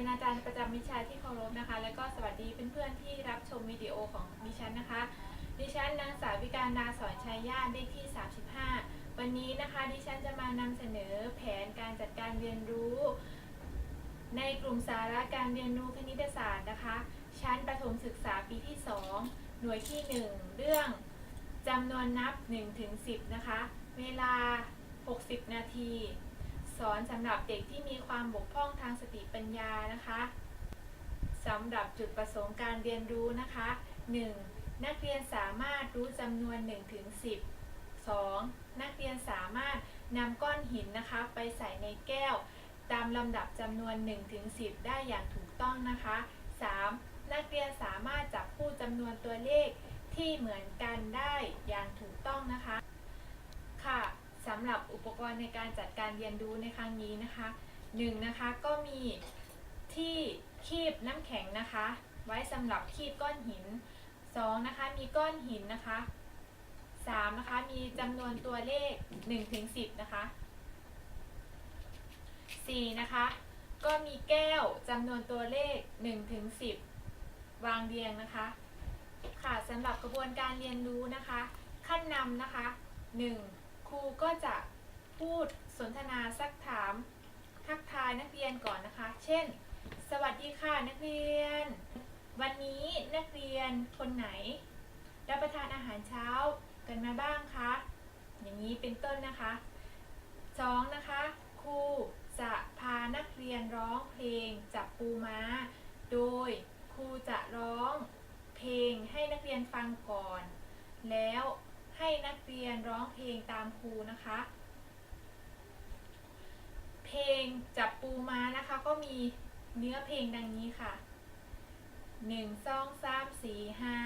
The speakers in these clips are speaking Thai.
ยนอาจารย์ประจำวิชาที่เคารพนะคะ และก็สวัสดีเพื่อนๆที่รับชมวิดีโอของดิฉันนะคะ ดิฉันนางสาววิการดาสอนชัยญาติได้ที่ 35 วันนี้นะคะดิฉันจะมานำเสนอแผนการจัดการเรียนรู้ ในกลุ่มสาระการเรียนรู้คณิตศาสตร์นะคะ ชั้นประถมศึกษาปีที่ 2 หน่วยที่ 1 เรื่องจำนวนนับ1ถึง10 นะคะ เวลา 60 นาที สอนสำหรับเด็กที่มีความบกพร่องทางสติปัญญานะคะสำหรับจุดประสงค์การเรียนรู้นะคะ 1. นักเรียนสามารถรู้จำนวน1ถึง10 2. นักเรียนสามารถนำก้อนหินนะคะไปใส่ในแก้ว ตามลำดับจำนวน1ถึง10 ได้อย่างถูกต้องนะคะ 3. นักเรียนสามารถจับคู่จำนวนตัวเลขที่เหมือนกันได้อย่างถูกต้องนะคะ ค่ะสำห รณ์ในการจัดการเรียนรู้ในครั้งนี้นะคะหนึ่งนะคะก็มีที่คีบน้ำแข็งนะคะ ไว้สำหรับคีบก้อนหินสองนะคะมีก้อนหินนะคะสามนะคะมีจำนวนตัวเลข1ถึง10 นะคะสี่นะคะก็มีแก้วจำนวนตัวเลข1ถึง10 วางเรียงนะคะ ค่ะสำหรับกระบวนการเรียนรู้นะคะ ขั้นนำนะคะ 1. ครูก็จะ พูดสนทนาซักถาม ทักทายนักเรียนก่อนนะคะ เช่น สวัสดีค่ะนักเรียน วันนี้นักเรียนคนไหนรับประทานอาหารเช้ากันมาบ้างคะ อย่างนี้เป็นต้นนะคะ 2. นะคะครูจะพานักเรียนร้องเพลงจับปูม้า โดยครูจะร้องเพลงให้นักเรียนฟังก่อน แล้วให้นักเรียนร้องเพลงตามครูนะคะ เพลงจับปูม้านะคะ ก็มีเนื้อเพลงดังนี้ค่ะหนึ่งสองสามสี่ห้า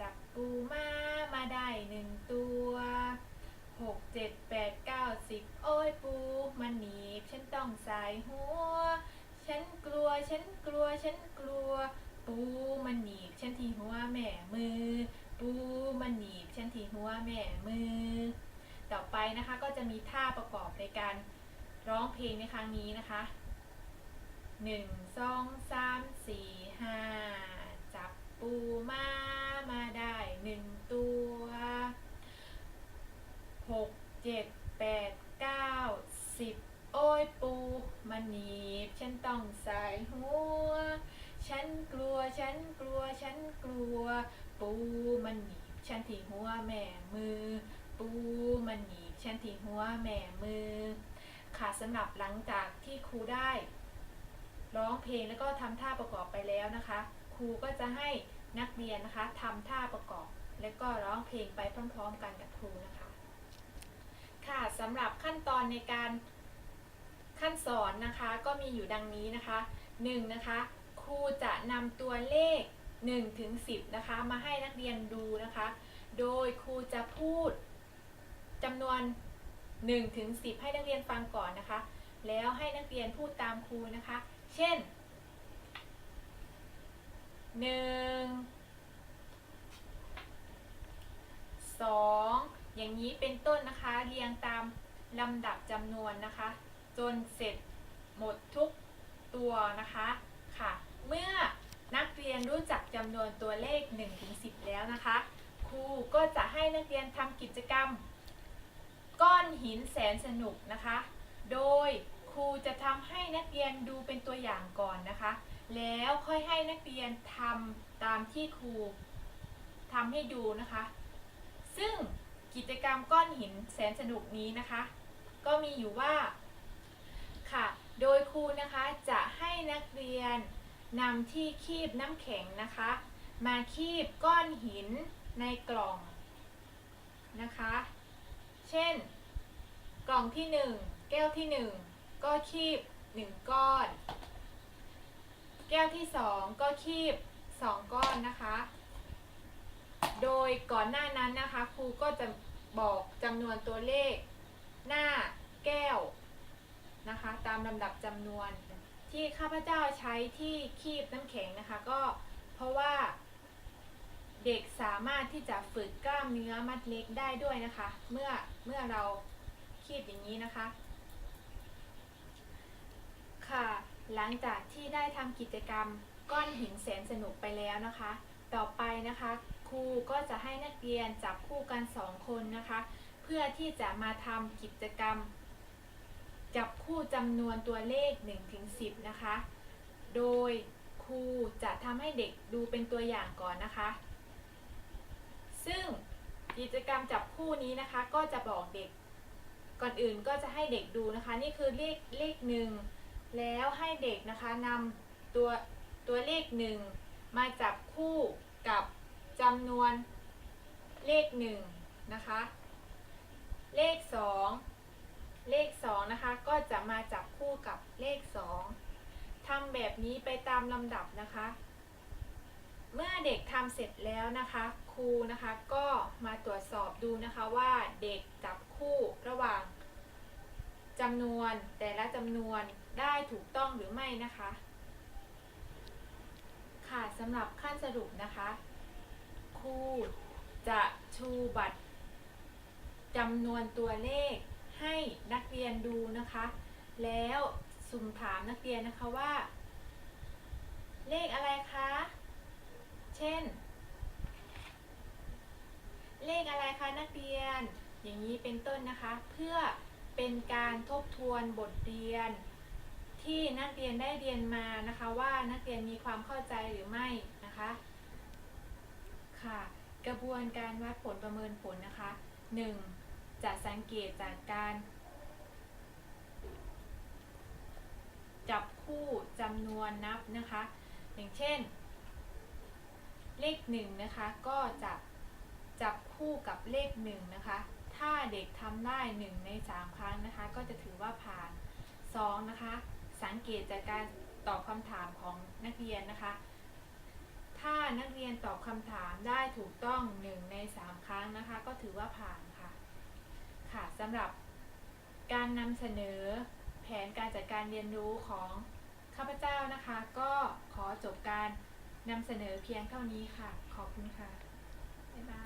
จับปูม้ามาได้หนึ่งตัวหกเจ็ดแปดเก้าสิบโอ้ยปูมันหนีบฉันต้องใส่หัว ฉันกลัวฉันกลัวฉันกลัว ปูมันหนีบฉันที่หัวแม่มือ ปูมันหนีบฉันที่หัวแม่มือ ต่อไปนะคะก็จะมีท่าประกอบในการ ร้องเพลงในครั้งนี้นะคะหนึ่งสองสามสี่ห้าจับปูมามาได้หนึ่งตัวหกเจ็ดแปดเก้าสิบโอ้ยปูมันหนีบ ฉันต้องใส่หัว ฉันกลัวฉันกลัวฉันกลัว ปูมันหนีบ ฉันที่หัวแม่มือ ปูมันหนีบ ฉันที่หัวแม่มือ ค่ะสำหรับหลังจากที่ครูได้ร้องเพลงแล้วก็ทำท่าประกอบไปแล้วนะคะ ครูก็จะให้นักเรียนนะคะทำท่าประกอบ แล้วก็ร้องเพลงไปพร้อม ๆ กันกับครูนะคะ ค่ะสำหรับขั้นตอนในการขั้นสอนนะคะก็มีอยู่ดังนี้นะคะหนึ่งนะคะครูจะนำตัวเลข1ถึง10นะคะมาให้นักเรียนดูนะคะ โดยครูจะพูดจำนวน 1ถึง10 ให้นักเรียนฟังก่อนนะคะ แล้วให้นักเรียนพูดตามครูนะคะ เช่น 1 2 อย่างนี้เป็นต้นนะคะ เรียงตามลำดับจำนวนนะคะ จนเสร็จหมดทุกตัวนะคะค่ะ เมื่อนักเรียนรู้จักจำนวนตัวเลข1ถึง10 แล้วนะคะ ครูก็จะให้นักเรียนทำกิจกรรม หินแสนสนุกนะคะ โดยครูจะทำให้นักเรียนดูเป็นตัวอย่างก่อนนะคะ แล้วค่อยให้นักเรียนทำตามที่ครูทำให้ดูนะคะ ซึ่งกิจกรรมก้อนหินแสนสนุกนี้นะคะ ก็มีอยู่ว่าค่ะ โดยครูนะคะจะให้นักเรียนนำที่คีบน้ำแข็งนะคะ มาคีบก้อนหินในกล่องนะคะ เช่น กล่องที่1แก้วที่1ก็คีบ1ก้อน แก้วที่2ก็คีบ2ก้อนนะคะ โดยก่อนหน้านั้นนะคะครูก็จะบอกจำนวนตัวเลข หน้าแก้วนะคะ ตามลำดับจำนวนที่ข้าพเจ้าใช้ที่คีบน้ำแข็งนะคะ ก็เพราะว่าเด็กสามารถที่จะฝึกกล้ามเนื้อมัดเล็กได้ด้วยนะคะ เมื่อเมื่อเรา คีบอย่างนี้นะคะ ค่ะ หลังจากที่ได้ทำกิจกรรมก้อนหินแสนสนุกไปแล้วนะคะ ต่อไปนะคะครูก็จะให้นักเรียนจับคู่กันสองคนนะคะ เพื่อที่จะมาทำกิจกรรม จับคู่จำนวนตัวเลข1ถึง10 นะคะ โดยครูจะทำให้เด็กดูเป็นตัวอย่างก่อนนะคะ ซึ่งกิจกรรมจับคู่นี้นะคะ ก็จะบอกเด็ก ก่อนอื่นก็จะให้เด็กดูนะคะ นี่คือเลขเลขหนึ่งแล้วให้เด็กนะคะนำตัวตัวเลขหนึ่งมาจับคู่กับจำนวนเลขหนึ่งนะคะ เลขสองเลขสองนะคะก็จะมาจับคู่กับเลขสองทำแบบนี้ไปตามลำดับนะคะ เมื่อเด็กทำเสร็จแล้วนะคะ ครูนะคะก็มาตรวจสอบดูนะคะว่าเด็กจับคู่ระหว่างจำนวนแต่ละจำนวนได้ถูกต้องหรือไม่นะคะ ค่ะสำหรับขั้นสรุปนะคะครูจะชูบัตรจำนวนตัวเลขให้นักเรียนดูนะคะ แล้วสุ่มถามนักเรียนนะคะว่า เลขอะไรคะ เช่น เลขอะไรคะนักเรียน อย่างนี้เป็นต้นนะคะ เพื่อเป็นการทบทวนบทเรียน ที่นักเรียนได้เรียนมานะคะว่านักเรียนมีความเข้าใจหรือไม่นะคะค่ะ กระบวนการวัดผลประเมินผลนะคะ 1. จะสังเกตจากการ จับคู่จำนวนนับนะคะ อย่างเช่น เลขหนึ่งนะคะก็จะ จับคู่กับเลขหนึ่งนะคะ ถ้าเด็กทำได้หนึ่งในสามครั้งนะคะ ก็จะถือว่าผ่านสองนะคะ สังเกตจากการตอบคำถามของนักเรียนนะคะ ถ้านักเรียนตอบคำถามได้ถูกต้องหนึ่งในสามครั้งนะคะ ก็ถือว่าผ่านค่ะ ค่ะสำหรับการนำเสนอแผนการจัดการเรียนรู้ของข้าพเจ้านะคะ ก็ขอจบการนำเสนอเพียงเท่านี้ค่ะ ขอบคุณค่ะ บ๊ายบาย